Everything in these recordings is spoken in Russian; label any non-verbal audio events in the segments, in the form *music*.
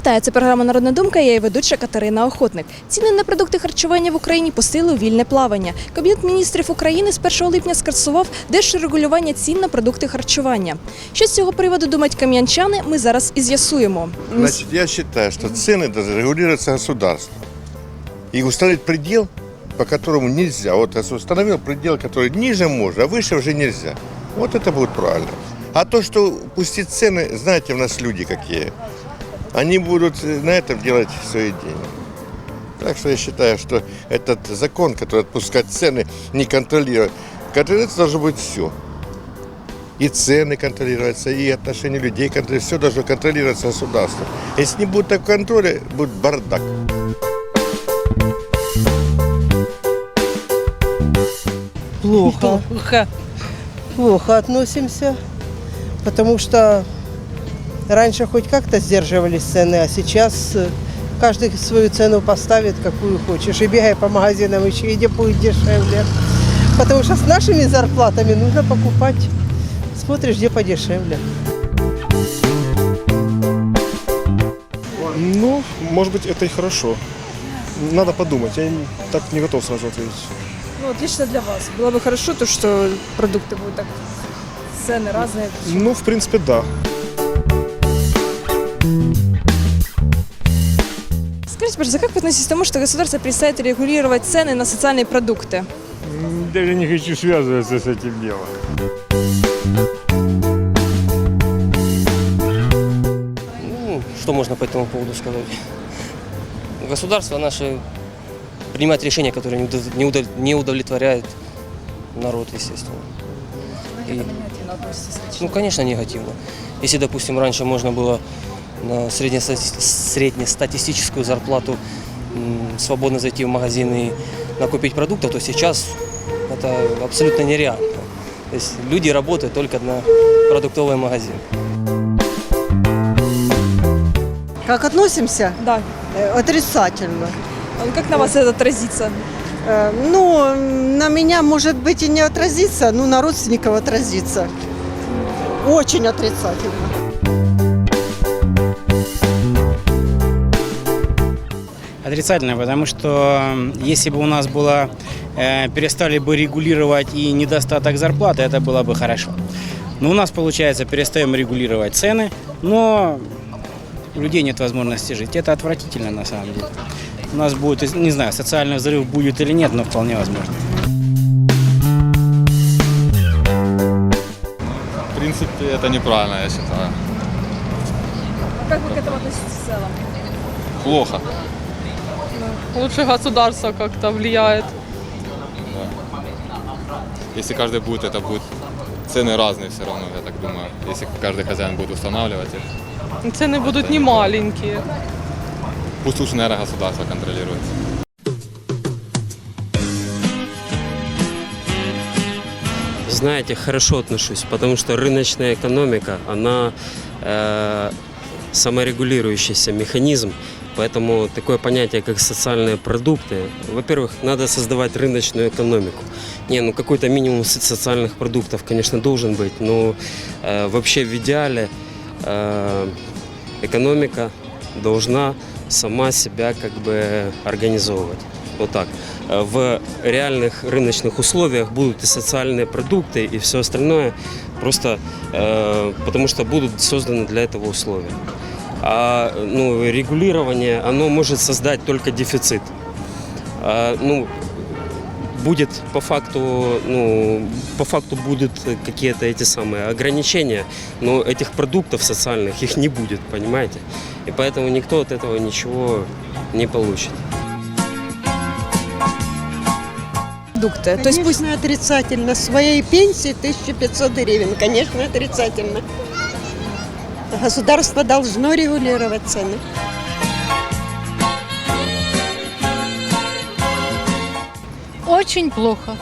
Вітаю, це програма Народна думка. Я її ведуча Катерина Охотник. Ціни на продукти харчування в Україні пустили у вільне плавання. Кабінет міністрів України з 1 липня скасував держрегулювання цін на продукти харчування. Що з цього приводу думають кам'янчани? Ми зараз і з'ясуємо. Значит, я считаю, что цены должны регулироваться государством. И установить предел, по которому нельзя. Вот установил предел, который ниже можно, а выше уже нельзя. Вот это будет правильно. А то, что пустить цены, знаете, у нас люди какие. Они будут э, на этом делать свои деньги. Так что я считаю, что этот закон, который отпускать цены, не контролирует. Контролироваться должно быть все. И цены контролируются, и отношения людей контролируются. Все должно контролироваться государством. Если не будет такого контроля, будет бардак. Плохо. Плохо. Плохо относимся, потому что раньше хоть как-то сдерживались цены, а сейчас э, каждый свою цену поставит, какую хочешь. И бегай по магазинам, ищи, где будет дешевле. Потому что с нашими зарплатами нужно покупать. Смотришь, где подешевле. Ну, может быть, это и хорошо. Надо подумать. Я не- так не готов сразу ответить. Ну, от лично для вас було б хорошо, то що продукти будуть так ціни різні. Ну, в принципе, да. Скажите, пожалуйста, как вы относитесь к тому, что государство перестает регулировать цены на социальные продукты? Даже не хочу связываться с этим делом. Ну, что можно по этому поводу сказать? Государство наше принимает решения, которые не удов- не удовлетворяют народ, естественно. И- ну, конечно, негативно. Если, допустим, раньше можно было на среднестати- среднестатистическую зарплату свободно зайти в магазин и накупить продуктов, то сейчас это абсолютно нереально. То есть люди работают только на продуктовый магазин. Как относимся? Да. Э, Отрицательно. А Как на вас это отразится? Э, Ну, на меня, может быть, и не отразится, но на родственников отразится. Очень отрицательно. Отрицательно, потому что если бы у нас было, э, перестали бы регулировать и недостаток зарплаты, это было бы хорошо. Но у нас, получается, перестаем регулировать цены, но у людей нет возможности жить. Это отвратительно на самом деле. У нас будет, не знаю, социальный взрыв будет или нет, но вполне возможно. В принципе, это неправильно, я считаю. Как вы к этому относитесь в целом? Плохо. Лучше государство как-то влияет. Если каждый будет, это будет цены разные все равно, я так думаю. Если каждый хозяин будет устанавливать их. Цены будут не маленькие. Пусть лучше, наверное, государство контролирует. Знаете, хорошо отношусь, потому что рыночная экономика, она э, саморегулирующийся механизм, поэтому такое понятие, как социальные продукты, во-первых, надо создавать рыночную экономику. Не, ну какой-то минимум со- социальных продуктов, конечно, должен быть, но э, вообще в идеале э, экономика должна сама себя как бы организовывать. Вот так. Э, В реальных рыночных условиях будут и социальные продукты, и все остальное, просто э, потому что будут созданы для этого условия. А ну, регулирование, оно может создать только дефицит. А, ну, будет по факту, ну, по факту будут какие-то эти самые ограничения, но этих продуктов социальных их не будет, понимаете? И поэтому никто от этого ничего не получит. Продукты. То есть пусть Конечно, отрицательно. Своей пенсии 1500 гривен, конечно, отрицательно. Государство должно регулировать цены. Очень плохо.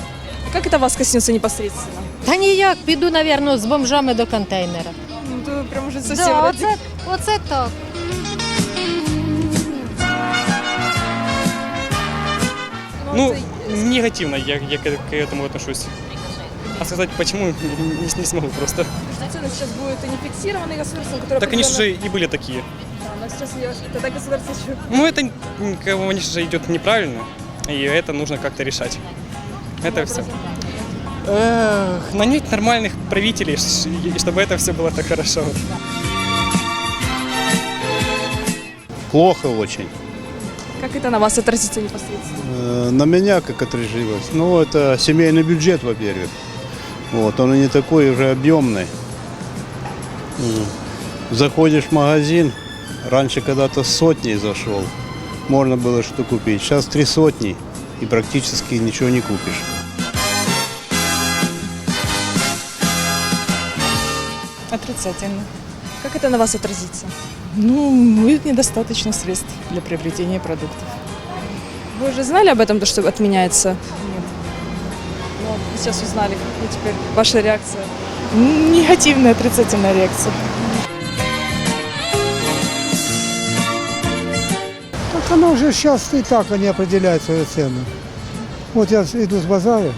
как это вас коснется непосредственно? Та ніяк, піду, напевно, з бомжами до контейнера. Ну, то прям уже совсем Да, оце, оце так. Ну, негативно я, я к, к этому отношусь. А сказать почему, не, не смогу просто. Цены сейчас будут и не фиксированные государством, которые... Так, конечно определенно- же, и были такие. Да, но сейчас тогда государство еще Ну, это, конечно же, идет неправильно, и это нужно как-то решать. Это все. Нанять нормальных правителей, чтобы это все было так хорошо. Плохо очень. Как это на вас отразится непосредственно? Э, На меня как отразилось? Ну, это семейный бюджет, во-первых. Вот, он и не такой уже объемный. Заходишь в магазин, раньше когда-то сотней зашел, можно было что купить. Сейчас три сотни и практически ничего не купишь. Отрицательно. Как это на вас отразится? Ну, будет недостаточно средств для приобретения продуктов. Вы уже знали об этом, то, что отменяется? Сейчас узнали. Какая теперь ваша реакция? Негативная, отрицательная реакция. Так оно уже сейчас и так они определяют свою цену. Вот я иду с базара,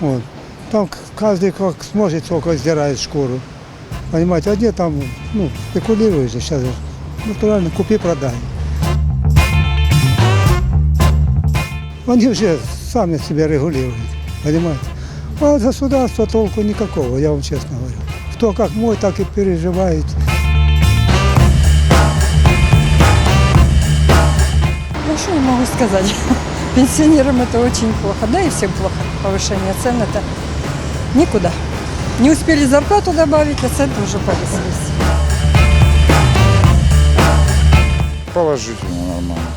вот, там каждый как сможет, сколько сдирает шкуру. Понимаете, где там, ну, спекулируют же сейчас. Натурально, купи-продай. Они уже сами себя регулируют, понимаете. А от государства толку никакого, я вам честно говорю. Кто как мой, так и переживает. Ну, что я могу сказать? *laughs* Пенсионерам это очень плохо, да и всем плохо. Повышение цен это никуда. Не успели зарплату добавить, а цены уже повысились. Положительно, нормально.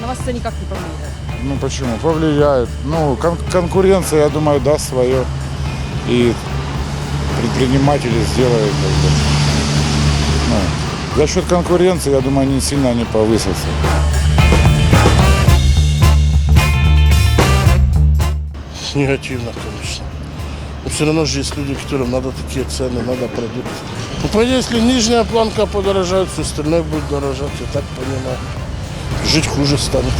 На вас это никак не повлияет. Ну почему? Повлияет. Ну, кон- конкуренция, я думаю, даст свое. И предприниматели сделают. Как бы. Ну, за счет конкуренции, я думаю, они сильно не повысятся. Негативно, конечно. Но все равно же есть люди, которым надо такие цены, надо продукты. Ну, если нижняя планка подорожает, все остальное будет дорожать, я так понимаю. Жить хуже станет.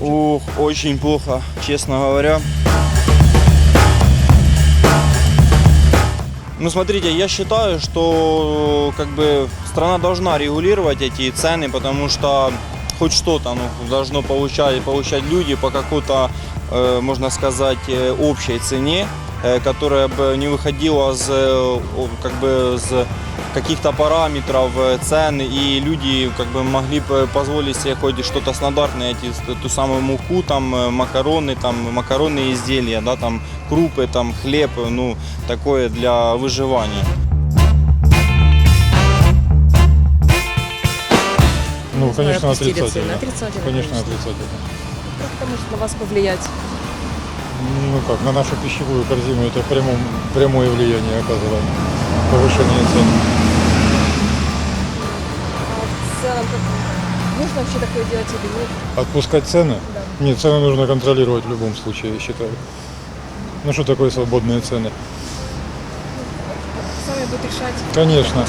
Ух, очень плохо, честно говоря. Ну, смотрите, я считаю, что как бы страна должна регулировать эти цены, потому что хоть что-то ну, должно получать, получать люди по какой-то, э, можно сказать, э, общей цене, э, которая бы не выходила с, э, как бы, с каких-то параметров э, цен, и люди как бы могли позволить себе хоть что-то стандартное, эти, ту самую муку, там, э, макароны, там, макаронные изделия, да, там, крупы, там, хлеб, ну, такое для выживания. Ну, конечно, отрицательно. отрицательно. Конечно, отрицательно. Как это может на вас повлиять? Ну как, на нашу пищевую корзину это прямом, прямое влияние оказывает. Повышение цен В целом, как... нужно вообще такое делать или нет? Отпускать цены? Нет, цены нужно контролировать в любом случае, я считаю. Ну что такое свободные цены? Сами будут решать. Конечно.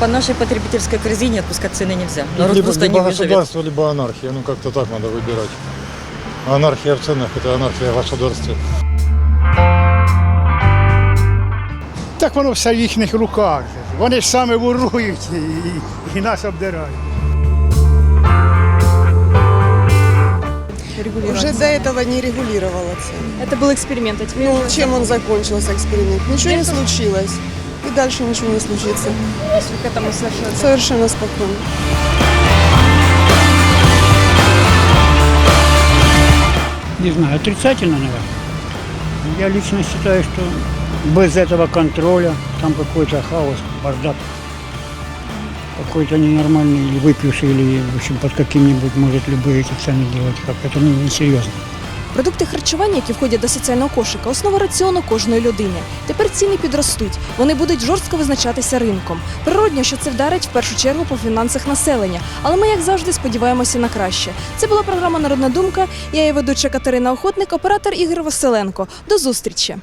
По нашей потребительской корзине отпускать цены нельзя. Народ либо просто либо не выживет. государство, либо анархия. Ну как-то так надо выбирать. Анархия в ценах – это анархия в государстве. Так воно все в їхніх руках. Вони ж саме ворують і, і нас обдирають. Уже до этого не регулировала цены. Это был эксперимент, а теперь... уже чем он закончился, эксперимент? Ничего не случилось. И дальше ничего не случится. вы к этому совершенно... Совершенно спокойно. Не знаю, отрицательно, наверное. Я лично считаю, что без этого контроля там какой-то хаос, бардак. Какой-то ненормальный или выпивший, или, в общем, под каким-нибудь может любые эти цены делать. Как это не- несерьезно. Продукти харчування, які входять до соціального кошика, основа раціону кожної людини. Тепер ціни підростуть. Вони будуть жорстко визначатися ринком. Природньо, що це вдарить в першу чергу по фінансах населення. Але ми, як завжди, сподіваємося на краще. Це була програма Народна думка. Я її ведуча Катерина Охотник, оператор Ігор Василенко. До зустрічі.